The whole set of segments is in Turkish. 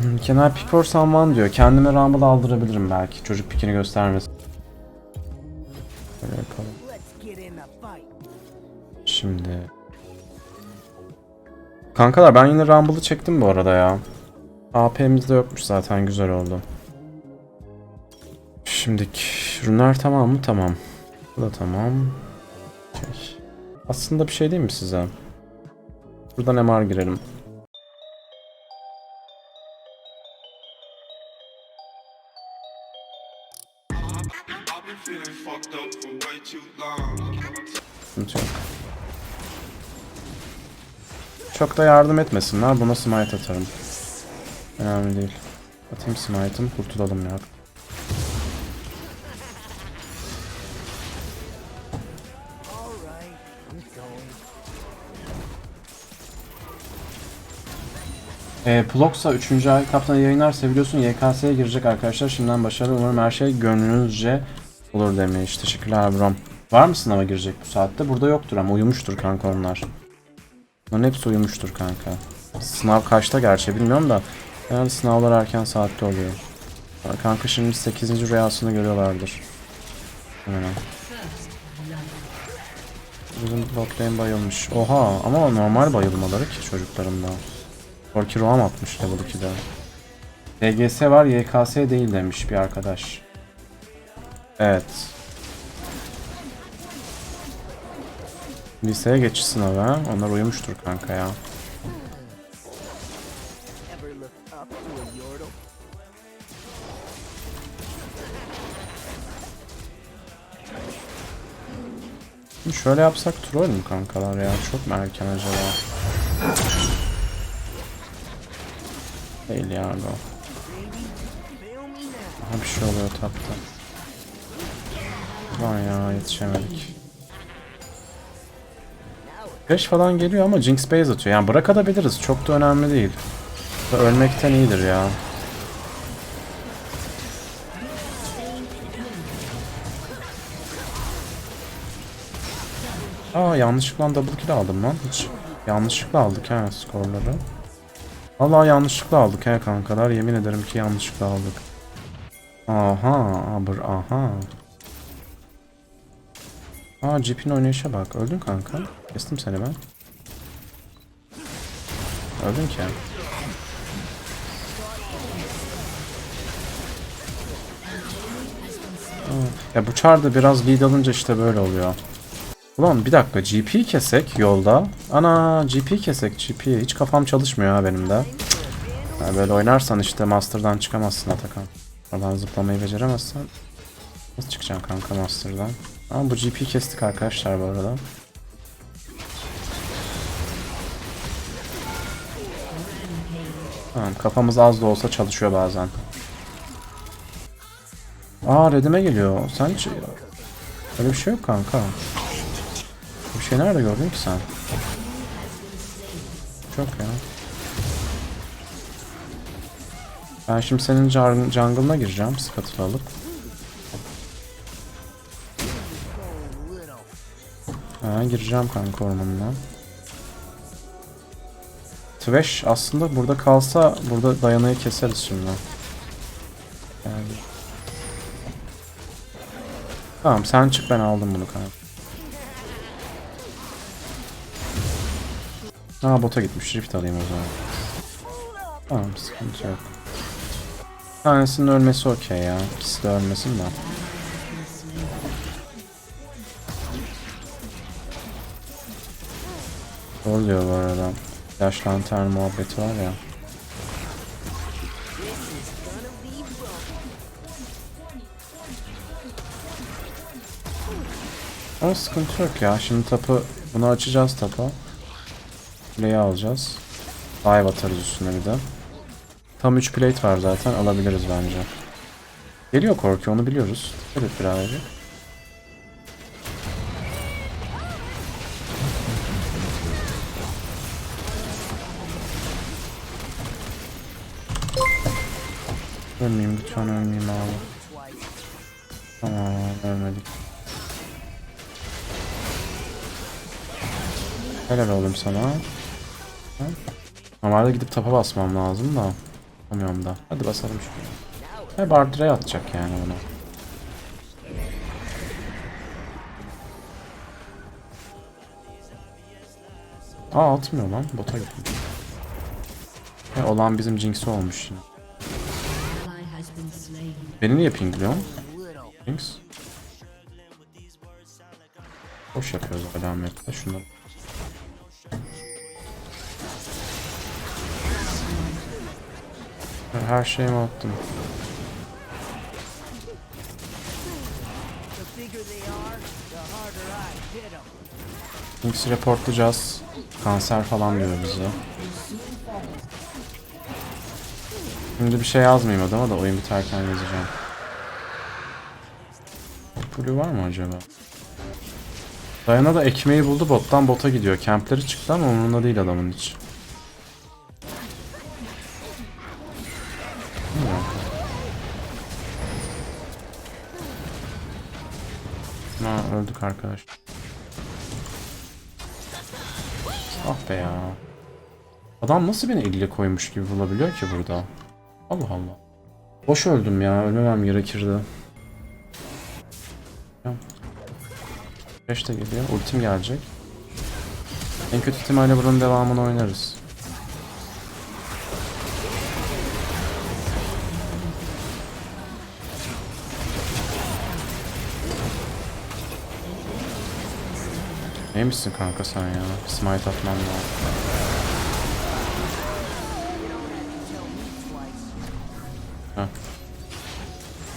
Hmm, pick for someone diyor. Kendime Rumble aldırabilirim belki. Çocuk pikini göstermesin. Böyle yapalım. Şimdi. Kankalar ben yine Rumble'ı çektim bu arada ya. AP'mizde yokmuş zaten güzel oldu. Şimdiki runlar tamam mı? Tamam. Bu da tamam. Okey. Aslında bir şey değil mi size? Buradan MR girelim. Çok da yardım etmesinler. Buna smite atarım. Önemli değil. Atayım smite'ım. Kurtulalım ya. E, Ploxa 3. ay kaptanı yayınlarsa biliyorsun YKS'ye girecek arkadaşlar. Şimdiden başarılı. Umarım her şey gönlünüzce olur demiş. Teşekkürler Brom. Var mı sınava girecek bu saatte? Burada yoktur ama uyumuştur kanka onlar. Onların hepsi uyumuştur kanka. Sınav kaçta gerçi bilmiyorum da. Genelde sınavlar erken saatte oluyor. Kanka şimdi 8. rüyasını görüyorlardır. Hemen. Bizim bot lane bayılmış. Oha ama normal bayılmaları ki çocuklarımda. Korki Roam atmış level 2'de. DGS var YKS değil demiş bir arkadaş. Evet. Liseye geçiş sınavı. Onlar uyumuştur kanka ya. Şöyle yapsak troll mü kankalar ya? Çok mu erken acaba? Değil ya now. Aha bir şey oluyor tapta. Lan ya yetişemedik. 5 falan geliyor ama Jinx base atıyor. Yani bırakabiliriz. Çok da önemli değil. Ölmekten iyidir ya. Aa yanlışlıkla double kill aldım lan. Hiç yanlışlıkla aldık ha skorları. Vallahi yanlışlıkla aldık ha kankalar. Yemin ederim ki yanlışlıkla aldık. Aha, abur, aha. Aa GP'nin oynayışa bak. Öldün kanka. Kestim seni ben. Öldün ki. Ya bu çarda biraz lead alınca işte böyle oluyor. Ulan bir dakika GP kesek yolda. Ana GP kesek GP. Hiç kafam çalışmıyor ha benim de. Ya böyle oynarsan işte Master'dan çıkamazsın Atakan. Oradan zıplamayı beceremezsen nasıl çıkacaksın kanka Master'dan? Ama bu GP kestik arkadaşlar bu arada. Tamam kafamız az da olsa çalışıyor bazen. Aa redime geliyor. Sen hiç... Öyle bir şey yok kanka. Bir şey nerede gördün ki sen? Çok ya. Ben şimdi senin jungle'ına gireceğim spatula alıp. Ha, gireceğim kanka ormanına. Thresh aslında burada kalsa burada dayanayı keseriz şimdi. Yani. Tamam sen çık ben aldım bunu kanka. Ha bota gitmiş. Rift alayım o zaman. Tamam sıkıntı yok. Tanesinin ölmesi okey ya. İkisi de ölmesin de. Doğru diyor bu arada. Flash lantern muhabbeti var ya. Ama sıkıntı yok ya. Şimdi tapı bunu açacağız tapa. Kuleyi alacağız. Dive atarız üstüne bir de. Tam 3 plate var zaten alabiliriz bence. Geliyor Korki onu biliyoruz. Evet birazcık. Ölmeyeyim lütfen ölmeyeyim abi. Tamam ölmedik. Helal oğlum sana. Ha? Normalde gidip tapa basmam lazım da. Yapamıyorum da. Hadi basalım şuraya. He Bardre'ye atacak yani bunu. Aa atmıyor lan. Bota gitti. He olan bizim Jinx'i olmuş yine. Beni niye? Little. Jinx? Boş yapıyoruz alametle şunları. Her şeyimi attım. Jinx'i reportlayacağız. Kanser falan diyor bize. Şimdi bir şey yazmayayım adama da oyun biterken yazacağım. Blue var mı acaba? Dayana da ekmeği buldu bottan bota gidiyor. Kempleri çıktı ama umurunda değil adamın hiç. Ha öldük arkadaş. Ah be ya. Adam nasıl beni elle koymuş gibi bulabiliyor ki burada? Allah Allah. Boş öldüm ya. Ölmemem gerekirdi. Ya. Beş de geliyor. Ultim gelecek. En kötü ihtimalle buranın devamını oynarız. Neymişsin kanka sen ya? Smite atmam lazım.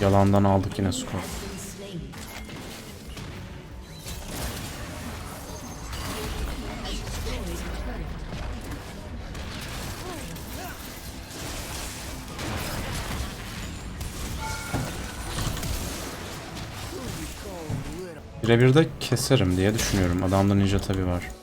Yalandan aldık yine skor. Birebir de keserim diye düşünüyorum. Adamda ninja tabi var.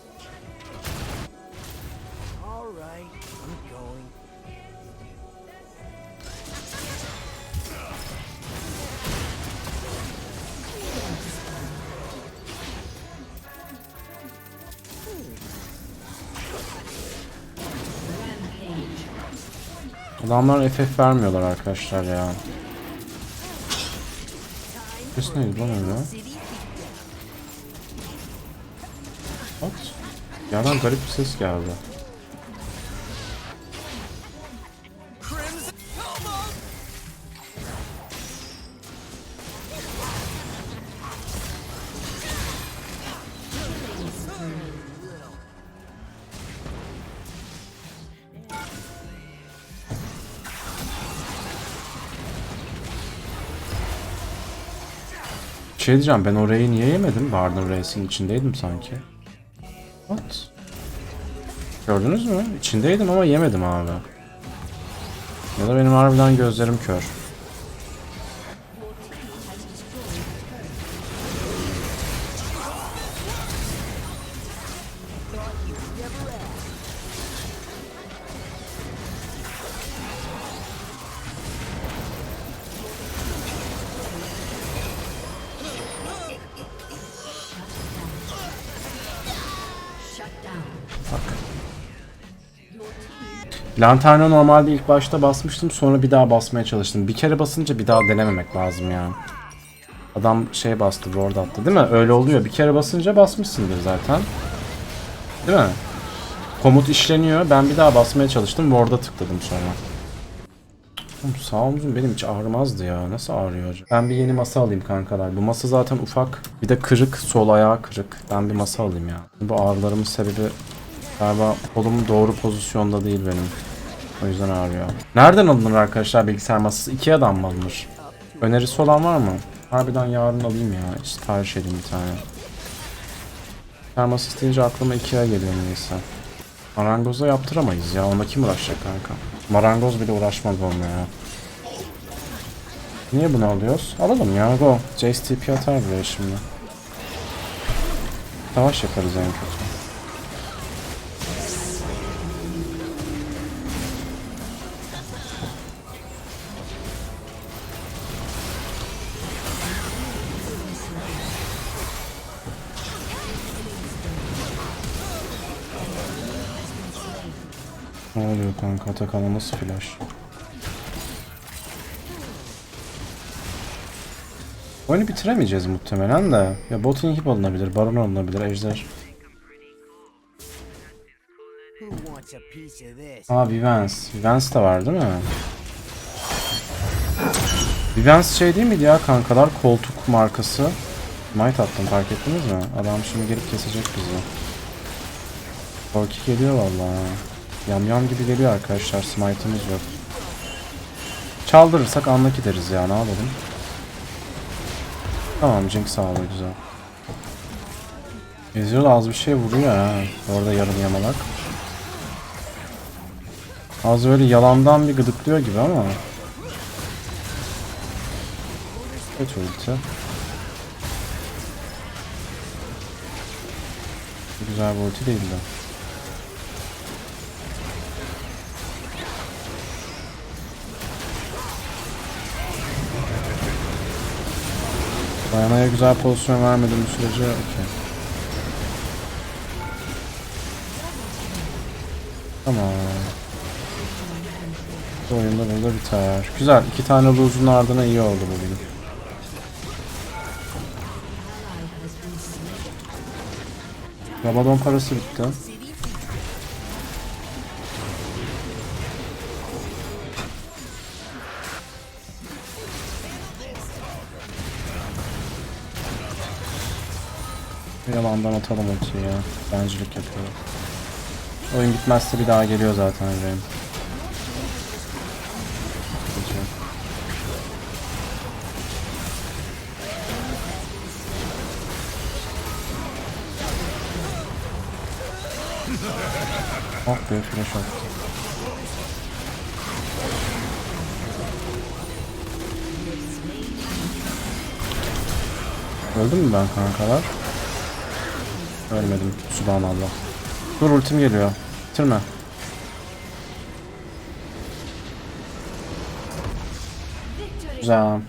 Adamlar FF vermiyorlar arkadaşlar ya. Ses neydi lan öyle? Bak. Yerden garip bir ses geldi. Şey diyeceğim ben orayı niye yemedim? Warden Race'in içindeydim sanki. What? Gördünüz mü? İçindeydim ama yemedim abi. Ya da benim harbiden gözlerim kör. Lanterna normalde ilk başta basmıştım sonra bir daha basmaya çalıştım. Bir kere basınca bir daha denememek lazım yani. Adam şey bastı, ward attı değil mi? Öyle oluyor. Bir kere basınca basmışsındır zaten. Değil mi? Komut işleniyor. Ben bir daha basmaya çalıştım. Ward'a tıkladım sonra. Oğlum sağ omzum benim hiç ağrımazdı ya. Nasıl ağrıyor acaba? Ben bir yeni masa alayım kankalar. Bu masa zaten ufak. Bir de kırık. Sol ayağı kırık. Ben bir masa alayım ya. Bu ağrılarımın sebebi galiba kolum doğru pozisyonda değil benim. O yüzden ağrıyor. Nereden alınır arkadaşlar bilgisayar masası? Ikea'dan mı alınır? Önerisi olan var mı? Harbiden yarın alayım ya. Sipariş edeyim bir tane. Bilgisayar masası deyince aklıma Ikea geliyor neyse. Marangoza yaptıramayız ya. Ona kim uğraşacak kanka? Marangoz bile uğraşmaz onunla ya. Niye bunu alıyoruz? Alalım ya go. Jace TP atar buraya şimdi. Savaş yaparız en kötü. Ne oluyor kanka Atakan'a nasıl flash? Oyunu bitiremeyeceğiz muhtemelen de. Ya botun hip alınabilir, baron alınabilir, ejder. Aa Vivance. Vivance de var değil mi? Vivance şey değil miydi ya kankalar? Koltuk markası. Might attım fark ettiniz mi? Adam şimdi gelip kesecek bizi. Korki geliyor vallahi. Yam yam gibi geliyor arkadaşlar. Smite'ımız yok. Çaldırırsak anla gideriz ya ne yapalım. Tamam Jinx sağlıyor güzel. Ezreal az bir şey vuruyor ha. Orada yarım yamalak. Az böyle yalandan bir gıdıklıyor gibi ama. Kötü ulti. Güzel bir ulti değildi. Dayana'ya güzel pozisyon vermedim bu sürece okey. Tamam. Bu oyunda burada biter. Güzel. iki tane lose'un ardına iyi oldu bugün. Rabadon parası bitti. Yalandan atalım ultiyi ya. Bencilik yapıyor. Oyun bitmezse bir daha geliyor zaten Rain. Oh be flash attı. Öldüm mü ben kankalar? Ölmedim. Subhanallah. Dur ultim geliyor. Bitirme. Güzel.